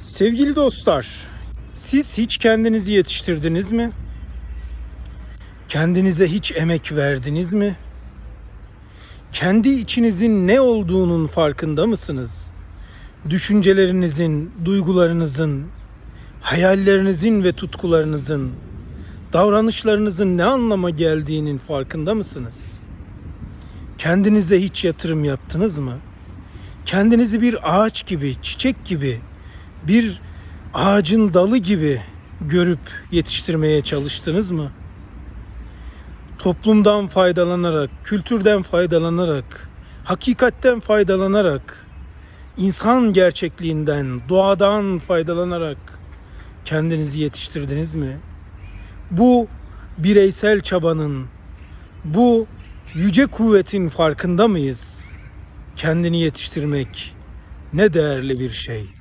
Sevgili dostlar, siz hiç kendinizi yetiştirdiniz mi? Kendinize hiç emek verdiniz mi? Kendi içinizin ne olduğunun farkında mısınız? Düşüncelerinizin, duygularınızın, hayallerinizin ve tutkularınızın, davranışlarınızın ne anlama geldiğinin farkında mısınız? Kendinize hiç yatırım yaptınız mı? Kendinizi bir ağaç gibi, çiçek gibi, bir ağacın dalı gibi görüp yetiştirmeye çalıştınız mı? Toplumdan faydalanarak, kültürden faydalanarak, hakikatten faydalanarak, insan gerçekliğinden, doğadan faydalanarak kendinizi yetiştirdiniz mi? Bu bireysel çabanın, bu yüce kuvvetin farkında mıyız? Kendini yetiştirmek ne değerli bir şey.